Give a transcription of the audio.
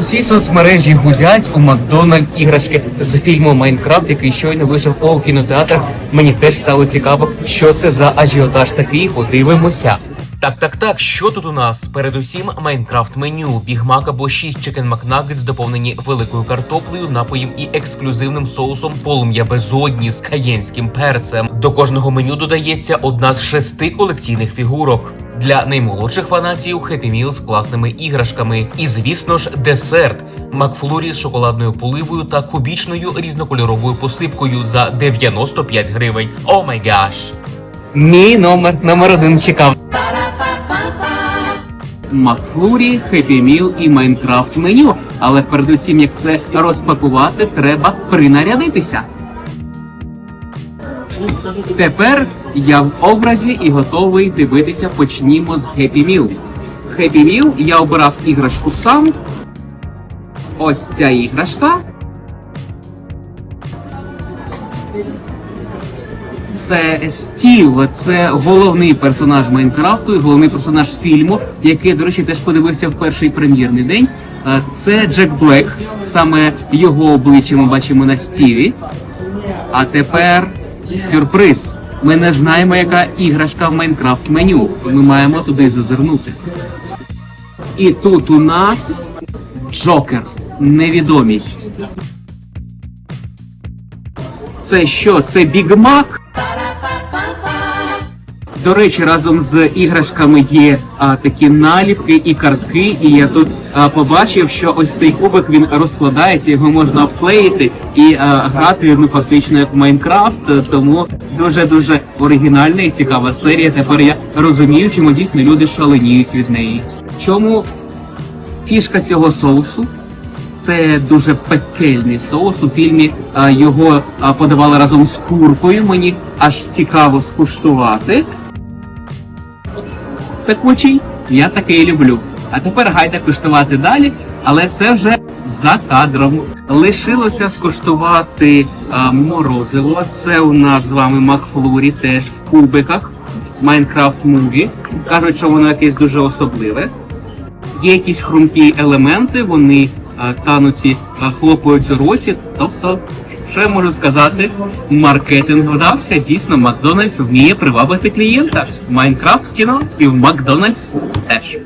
Усі соцмережі гудять у Макдональдс іграшки з фільму Майнкрафт, який щойно вийшов у кінотеатрах. Мені теж стало цікаво, що це за ажіотаж такий. Подивимося. Так, так, так. Що тут у нас? Передусім, Майнкрафт меню, бігмак або 6 чикен макнагетс, доповнені великою картоплею, напоєм і ексклюзивним соусом полум'я безодні з каєнським перцем. До кожного меню додається одна з шести колекційних фігурок. Для наймолодших фанатів Happy Meal з класними іграшками. І, звісно ж, десерт Макфлурі з шоколадною поливою та кубічною різнокольоровою посипкою за 95 гривень. О май гаш! Мій номер номер один чекав. Макфлурі, Happy Meal і Майнкрафт меню. Але передусім, як це розпакувати, треба принарядитися. Тепер я в образі і готовий дивитися. Почнімо з Happy Meal. Happy Meal я обирав іграшку сам. Ось ця іграшка. Це Стів, це головний персонаж Майнкрафту і головний персонаж фільму, який, до речі, теж подивився в перший прем'єрний день. Це Джек Блек, саме його обличчя ми бачимо на Стіві. А тепер сюрприз. Ми не знаємо, яка іграшка в Майнкрафт меню. Ми маємо туди зазирнути. І тут у нас Джокер. Невідомість. Це що? Це Біг Мак? До речі, разом з іграшками є а, такі наліпки і картки. І я тут а, побачив, що ось цей кубик він розкладається, його можна обклеїти і а, грати ну фактично як в Майнкрафт. Тому дуже дуже оригінальна і цікава серія. Тепер я розумію, чому дійсно люди шаленіють від неї. Чому фішка цього соусу? Це дуже пекельний соус. У фільмі а, його а, подавали разом з куркою. Мені аж цікаво скуштувати. Пекучий, я такий люблю. А тепер гайда куштувати далі, але це вже за кадром. Лишилося скуштувати а, морозиво. Це у нас з вами Макфлурі, теж в кубиках. Майнкрафт Муві. Кажуть, що воно якесь дуже особливе. Є якісь хрумкі елементи, вони а, тануті, а, хлопають у роті. Тобто, що я можу сказати, маркетинг вдався. Дійсно, Макдональдс вміє привабити клієнта. Майнкрафт в кіно і в Макдональдс теж.